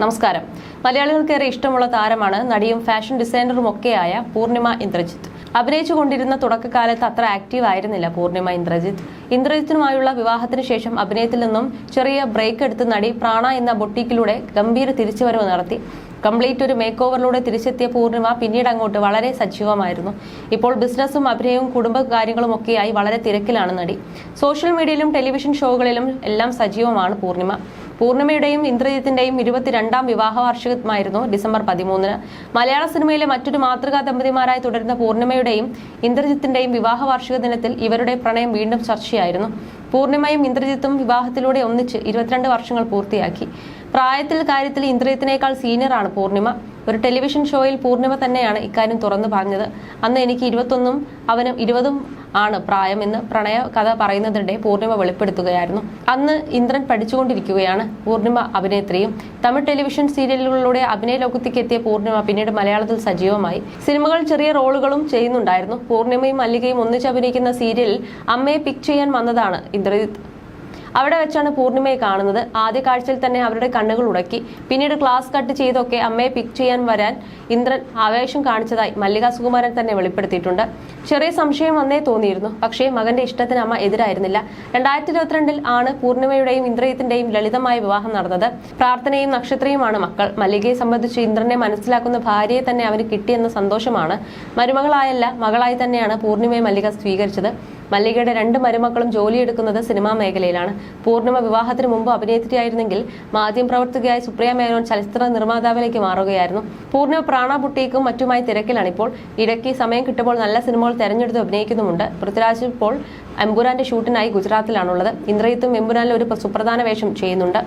നമസ്കാരം. മലയാളികൾക്കേറെ ഇഷ്ടമുള്ള താരമാണ് നടിയും ഫാഷൻ ഡിസൈനറും ഒക്കെയായ പൂർണിമ ഇന്ദ്രജിത്ത്. അഭിനയിച്ചുകൊണ്ടിരുന്ന തുടക്കകാലത്ത് അത്ര ആക്റ്റീവ് ആയിരുന്നില്ല പൂർണിമ ഇന്ദ്രജിത്ത്. ഇന്ദ്രജിത്തിനുമായുള്ള വിവാഹത്തിന് ശേഷം അഭിനയത്തിൽ നിന്നും ചെറിയ ബ്രേക്ക് എടുത്ത് നടി പ്രാണ എന്ന ബൊട്ടീക്കിലൂടെ ഗംഭീര തിരിച്ചുവരവ് നടത്തി. കംപ്ലീറ്റ് ഒരു മേക്ക് ഓവറിലൂടെ തിരിച്ചെത്തിയ പൂർണിമ പിന്നീട് അങ്ങോട്ട് വളരെ സജീവമായിരുന്നു. ഇപ്പോൾ ബിസിനസ്സും അഭിനയവും കുടുംബ കാര്യങ്ങളും ഒക്കെയായി വളരെ തിരക്കിലാണ് നടി. സോഷ്യൽ മീഡിയയിലും ടെലിവിഷൻ ഷോകളിലും എല്ലാം സജീവമാണ് പൂർണിമ. പൂർണിമയുടെയും ഇന്ദ്രജിത്തിന്റെയും ഇരുപത്തിരണ്ടാം വിവാഹ വാർഷികമായിരുന്നു ഡിസംബർ പതിമൂന്നിന്. മലയാള സിനിമയിലെ മറ്റൊരു മാതൃകാ ദമ്പതിമാരായി തുടരുന്ന പൂർണിമയുടെയും ഇന്ദ്രജിത്തിന്റെയും വിവാഹ വാർഷിക ദിനത്തിൽ ഇവരുടെ പ്രണയം വീണ്ടും ചർച്ചയായിരുന്നു. പൂർണിമയും ഇന്ദ്രജിത്തും വിവാഹത്തിലൂടെ ഒന്നിച്ച് ഇരുപത്തിരണ്ട് വർഷങ്ങൾ പൂർത്തിയാക്കി. പ്രായത്തിൽ കാര്യത്തിൽ ഇന്ദ്രജിത്തിനേക്കാൾ സീനിയറാണ് പൂർണിമ. ഒരു ടെലിവിഷൻ ഷോയിൽ പൂർണിമ തന്നെയാണ് ഇക്കാര്യം തുറന്നു പറഞ്ഞത്. അന്ന് എനിക്ക് ഇരുപത്തൊന്നും അവനും ഇരുപതും ആണ് പ്രായമെന്ന് പ്രണയ കഥ പറയുന്നതിനിടെ പൂർണിമ വെളിപ്പെടുത്തുകയായിരുന്നു. അന്ന് ഇന്ദ്രൻ പഠിച്ചുകൊണ്ടിരിക്കുകയാണ് പൂർണിമ അഭിനേത്രിയും. തമിഴ് ടെലിവിഷൻ സീരിയലുകളിലൂടെ അഭിനയ ലോകത്തേക്ക് എത്തിയ പൂർണിമ പിന്നീട് മലയാളത്തിൽ സജീവമായി. സിനിമകൾ ചെറിയ റോളുകളും ചെയ്യുന്നുണ്ടായിരുന്നു. പൂർണിമയും മല്ലികയും ഒന്നിച്ച് അഭിനയിക്കുന്ന സീരിയലിൽ അമ്മയെ പിക്ക് ചെയ്യാൻ വന്നതാണ് ഇന്ദ്രജിത്ത്. അവിടെ വെച്ചാണ് പൂർണിമയെ കാണുന്നത്. ആദ്യ കാഴ്ചയിൽ തന്നെ അവരുടെ കണ്ണുകൾ ഉടക്കി. പിന്നീട് ക്ലാസ് കട്ട് ചെയ്തൊക്കെ അമ്മയെ പിക്ക് ചെയ്യാൻ വരാൻ ഇന്ദ്രൻ ആവേശം കാണിച്ചതായി മല്ലിക സുകുമാരൻ തന്നെ വെളിപ്പെടുത്തിയിട്ടുണ്ട്. ചെറിയ സംശയം വന്നേ തോന്നിയിരുന്നു. പക്ഷേ മകന്റെ ഇഷ്ടത്തിന് അമ്മ എതിരായിരുന്നില്ല. രണ്ടായിരത്തി ഇരുപത്തിരണ്ടിൽ ആണ് പൂർണിമയുടെയും ഇന്ദ്രയത്തിന്റെയും ലളിതമായ വിവാഹം നടന്നത്. പ്രാർത്ഥനയും നക്ഷത്രയുമാണ് മക്കൾ. മല്ലികയെ സംബന്ധിച്ച് ഇന്ദ്രനെ മനസ്സിലാക്കുന്ന ഭാര്യയെ തന്നെ അവന് കിട്ടിയെന്ന സന്തോഷമാണ്. മരുമകളായല്ല മകളായി തന്നെയാണ് പൂർണിമയെ മല്ലിക സ്വീകരിച്ചത്. മല്ലികയുടെ രണ്ട് മരുമക്കളും ജോലിയെടുക്കുന്നത് സിനിമാ മേഖലയിലാണ്. പൂർണിമ വിവാഹത്തിന് മുമ്പ് അഭിനേത്രിയായിരുന്നെങ്കിൽ മാധ്യമപ്രവർത്തകയായ സുപ്രിയ മേനോൻ ചലച്ചിത്ര നിർമ്മാതാവിലേക്ക് മാറുകയായിരുന്നു. പൂർണിമ പ്രാണ ബുട്ടീക്കും മറ്റുമായി തിരക്കിലാണ് ഇപ്പോൾ ഇടയ്ക്ക് സമയം കിട്ടുമ്പോൾ നല്ല സിനിമകൾ തെരഞ്ഞെടുത്ത് അഭിനയിക്കുന്നുമുണ്ട്. പൃഥ്വിരാജ് ഇപ്പോൾ അമ്പുരാന്റെ ഷൂട്ടിനായി ഗുജറാത്തിലാണുള്ളത്. ഇന്ദ്രയിത്തും എമ്പുരാനിലും ഒരു സുപ്രധാന വേഷം ചെയ്യുന്നുണ്ട്.